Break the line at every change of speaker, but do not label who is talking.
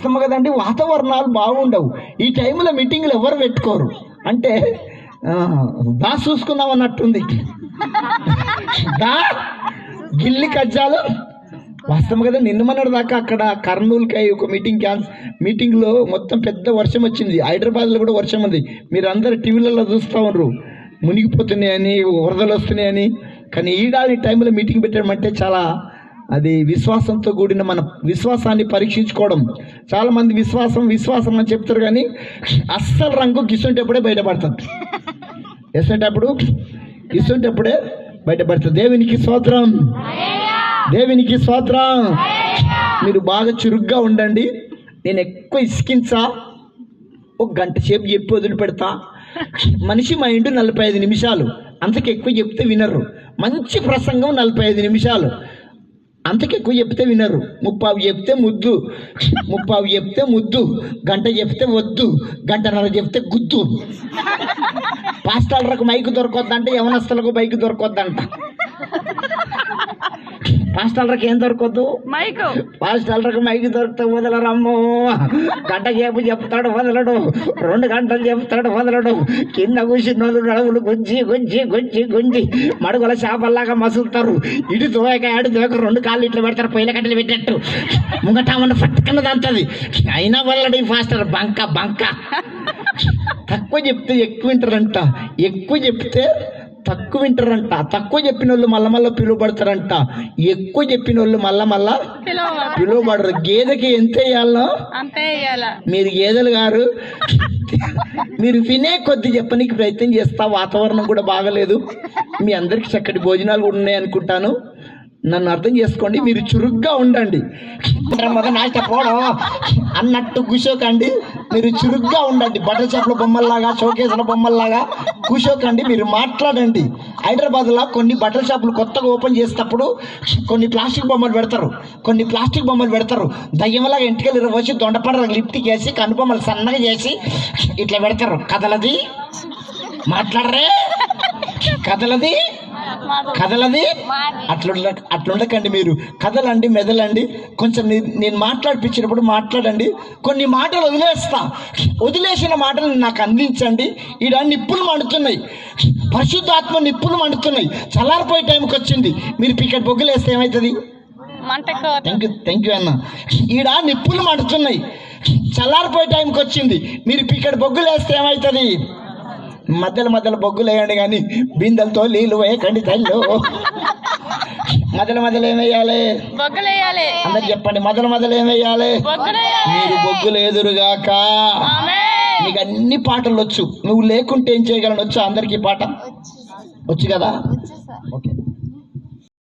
వాస్తవం కదండి వాతావరణాలు బాగుండవు. ఈ టైంలో మీటింగ్లు ఎవరు పెట్టుకోరు. అంటే దా చూసుకుందాం అన్నట్టుంది. దా గిల్లి కజ్జాలు. వాస్తవం కదా నిన్న మొన్నటి దాకా అక్కడ కర్నూలుకి ఒక మీటింగ్ క్యాన్స్ మీటింగ్లో మొత్తం పెద్ద వర్షం వచ్చింది. హైదరాబాద్లో కూడా వర్షం ఉంది. మీరు అందరు టీవీలలో చూస్తూ ఉన్నారు మునిగిపోతున్నాయని వరదలు వస్తున్నాయని. కానీ ఈడాది టైంలో మీటింగ్ పెట్టడం అంటే చాలా అది విశ్వాసంతో కూడిన మన విశ్వాసాన్ని పరీక్షించుకోవడం. చాలా మంది విశ్వాసం విశ్వాసం అని చెప్తారు కానీ అస్సలు రంగు గిసుంటప్పుడే బయటపడుతుంది. వేసేటప్పుడు ఇస్తుంటప్పుడే బయటపడుతుంది. దేవునికి స్తోత్రం. దేవునికి స్తోత్రం. మీరు బాగా చురుగ్గా ఉండండి. నేను ఎక్కువ ఇసికించా. ఒక గంట సేపు చెప్పి వదిలిపెడతా. మనిషి మైండ్ నలభై ఐదు నిమిషాలు. అంతకు ఎక్కువ చెప్తే వినరు. మంచి ప్రసంగం నలభై ఐదు నిమిషాలు. అంతకు ఎక్కువ చెప్తే వినరు. ముప్పావు చెప్తే ముద్దు. ముప్పావు చెప్తే ముద్దు. గంట చెప్తే వద్దు. గంటన్నర చెప్తే గుద్దు. పాస్టాలరకు మైక్ దొరకొద్దంటే యవనస్తులకు బైక్ దొరకొద్దంట. పాస్టాలరకు ఏం దొరకొద్దు
మైకు.
పాస్టాలరకు మైక్ దొరికితే వదలరమ్మో. గంట సేపు చెప్తాడు వదలడు. రెండు గంటలు చెప్తాడు వదలడు. కింద కూర్చున్నోళ్ళు నడువులు గుంజి గుంజి గుంజి గుంజి మడుగుల చేపల్లాగా మసులుతారు. ఇటు దోయక ఆడు దోయక రెండు కాళ్ళు ఇట్లా పెడతారు పొయ్యిల కట్టెలు పెట్టట్టు ముంగట ఉన్న పట్టుకున్నది అంతది అయినా వదలడు ఈ ఫాస్టర్ బంక బంక. తక్కువ చెప్తే ఎక్కువ వింటారంట. ఎక్కువ చెప్తే తక్కువ వింటారంట. తక్కువ చెప్పిన వాళ్ళు మళ్ళా మళ్ళా పిలువబడతారంట. ఎక్కువ చెప్పిన వాళ్ళు మళ్ళా మళ్ళా
పిలవ
పిలువబడరు. గేదెకి ఎంత వేయాలో? మీరు గేదెలు గారు మీరు వినే కొద్ది చెప్పనీకి ప్రయత్నం చేస్తా. వాతావరణం కూడా బాగలేదు. మీ అందరికి చక్కటి భోజనాలు కూడా ఉన్నాయి అనుకుంటాను. నన్ను అర్థం చేసుకోండి. మీరు చురుగ్గా ఉండండి. అన్నట్టు కూర్చోకండి. మీరు చురుగ్గా ఉండండి. బట్టల చేపల బొమ్మల్లాగా షోకేసుల బొమ్మల్లాగా కూర్చోకండి మీరు మాట్లాడండి. హైదరాబాద్లో కొన్ని బట్టల షాపులు కొత్తగా ఓపెన్ చేసేటప్పుడు కొన్ని ప్లాస్టిక్ బొమ్మలు పెడతారు. కొన్ని ప్లాస్టిక్ బొమ్మలు పెడతారు. దయ్యంలాగా ఇంటికెళ్ళి వచ్చి దొండపడ లిఫ్ట్ చేసి కనుబొమ్మలు సన్నగా చేసి ఇట్లా పెడతారు. కథలది? మాట్లాడరే? కథలది? కథలది అట్లుండ అట్లుండకండి మీరు. కథలండి మెదలండి. కొంచెం నేను మాట్లాడిపించినప్పుడు మాట్లాడండి. కొన్ని మాటలు వదిలేస్తా. వదిలేసిన మాటలు నాకు అందించండి. ఈడ నిప్పులు మండుతున్నాయి. పరిశుద్ధాత్మ నిప్పులు మండుతున్నాయి. చల్లారిపోయే టైంకి వచ్చింది. మీరు పికెట్ బొగ్గులు వేస్తే ఏమవుతుంది థ్యాంక్ యూ థ్యాంక్ యూ అన్న. ఈడ నిప్పులు మండుతున్నాయి. చల్లారిపోయే టైంకి వచ్చింది. మీరు పికెట్ బొగ్గులు వేస్తే ఏమవుతుంది మధ్యలో మధ్యలో బొగ్గులు వేయండి కానీ బిందెలతో నీళ్ళు వేయకండి తల్లు. మధ్యలో మధ్యలో ఏం వేయాలి? అందరు చెప్పండి మొదలు మొదలు ఏం వేయాలి?
బొగ్గలేయాలి.
మీరు బొగ్గులు ఎదురుగాక. నీకు అన్ని పాటలు వచ్చు. నువ్వు లేకుంటే ఏం చేయగలను? వచ్చా అందరికీ పాట? వచ్చు కదా? ఓకే.